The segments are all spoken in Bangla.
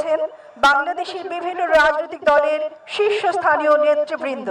রয়েছেন বাংলাদেশের বিভিন্ন রাজনৈতিক দলের শীর্ষস্থানীয় নেতৃবৃন্দ।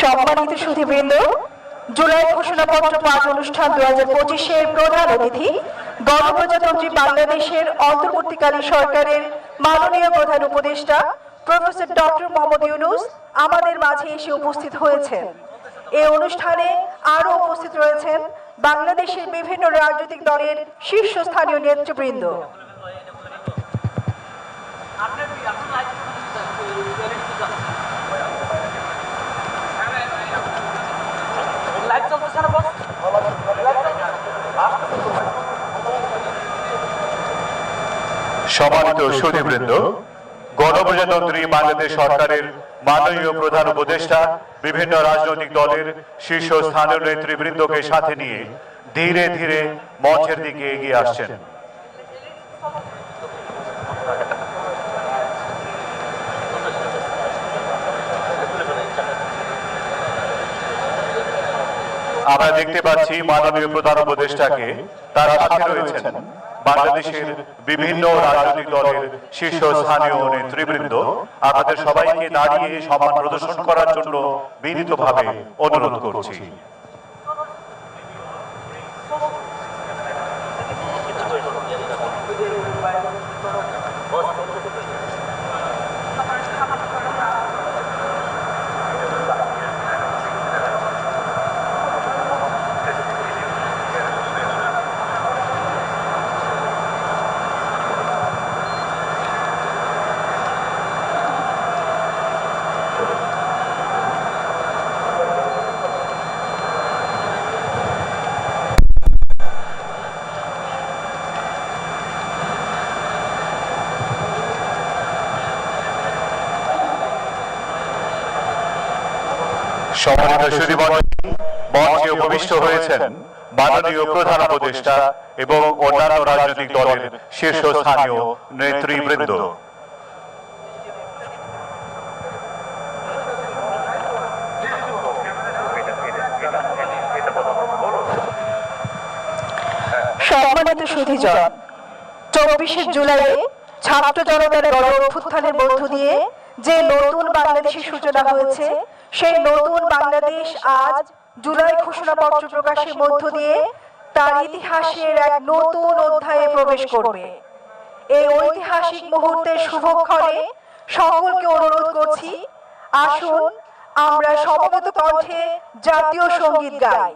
সম্মানিত সুধীবৃন্দ, জুলাই ঘোষণাপত্র পাঠ অনুষ্ঠান দু হাজার পঁচিশের প্রধান অতিথি, গণপ্রজাতন্ত্রী বাংলাদেশের অন্তর্বর্তীকালীন সরকারের মাননীয় প্রধান উপদেষ্টা, প্রফেসর ডক্টর মোহাম্মদ ইউনুস আমাদের মাঝে এসে উপস্থিত হয়েছেন। এই অনুষ্ঠানে আরও উপস্থিত রয়েছেন বাংলাদেশের বিভিন্ন রাজনৈতিক দলের শীর্ষস্থানীয় নেতৃবৃন্দ। সম্মানিত সুধীবৃন্দ, গণপ্রজাতন্ত্রী বাংলাদেশ সরকারের মাননীয় প্রধান উপদেষ্টা, বিভিন্ন রাজনৈতিক দলের শীর্ষস্থানীয় নেতৃবৃন্দকে সাথে নিয়ে ধীরে ধীরে মঞ্চের দিকে এগিয়ে আসছেন। আমরা দেখতে পাচ্ছি মাননীয় প্রধান উপদেষ্টাকে, তার সাথে রয়েছেন বাংলাদেশের বিভিন্ন রাজনৈতিক দলের শীর্ষস্থানীয় নেতৃবৃন্দ, আপনাদের সবাইকে দাঁড়িয়ে সম্মান প্রদর্শন করার জন্য বিনীতভাবে অনুরোধ করছি। সম্মানিত সুদীবন মঞ্চে উপবিষ্ট হয়েছেন মাননীয় প্রধান উপদেষ্টা এবং অন্যান্য রাজনৈতিক দলের শীর্ষস্থানীয় নেতৃবৃন্দ। সম্মানিত সুধীজন, চব্বিশে জুলাই ছাত্র জনতার গণ অভ্যুত্থানের মধ্য দিয়ে যে নতুন বাংলাদেশের সূচনা হয়েছে সেই নতুন বাংলাদেশ আজ জুলাই ঘোষণা পত্র প্রকাশের মধ্য দিয়ে তার ইতিহাসের এক নতুন অধ্যায়ে প্রবেশ করবে। এই ঐতিহাসিক মুহূর্তের শুভক্ষণে সকলকে অনুরোধ করছি, আসুন আমরা সমবেত কণ্ঠে জাতীয় সংগীত গাই।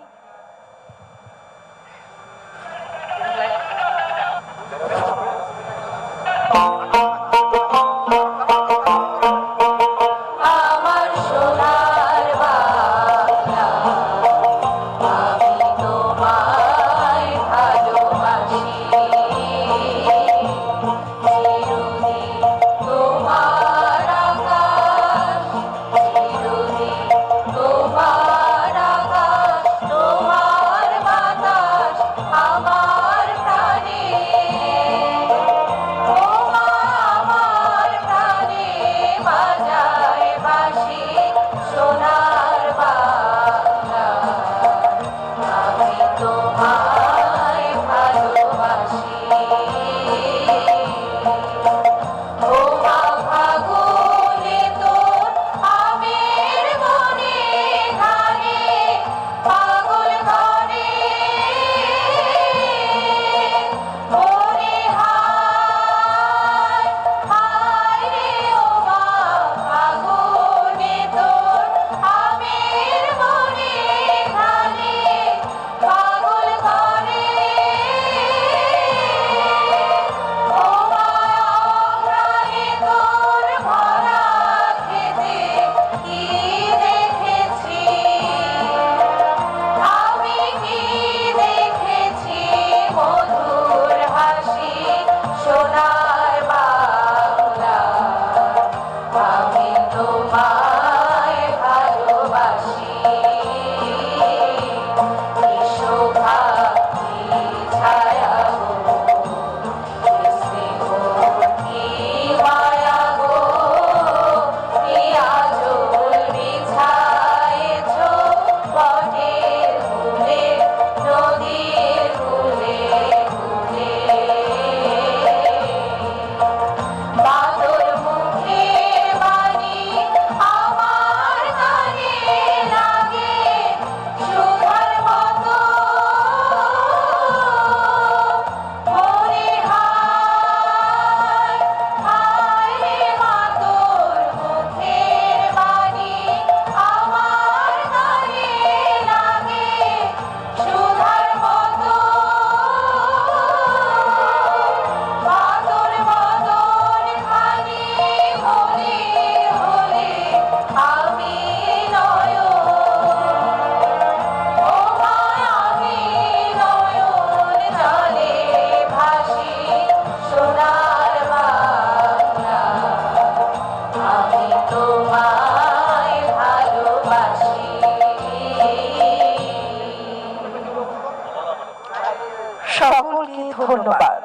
ধন্যবাদ।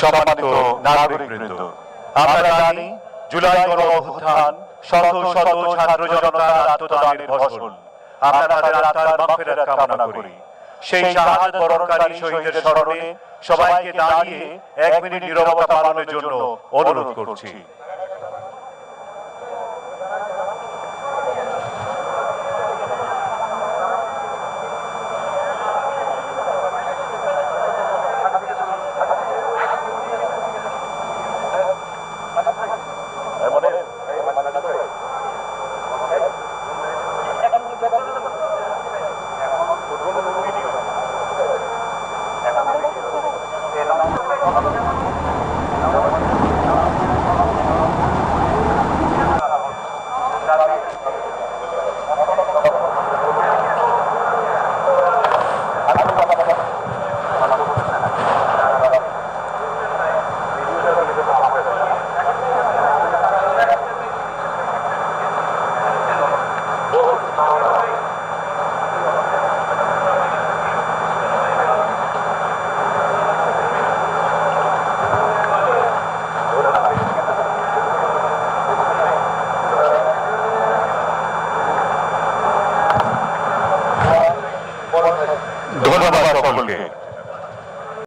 সম্মানিত নাগরিকবৃন্দ আমরা জানি জুলাই গণ অভ্যুত্থান শত শত ছাত্র জনতার আত্মদানের ফসল। আমরা তাদের আত্মার মাফেরাত কামনা করি। সেই শাহাদাত বরণকারী শহীদের স্মরণে সবাইকে দাঁড়িয়ে এক মিনিট নীরবতা পালনের জন্য অনুরোধ করছি।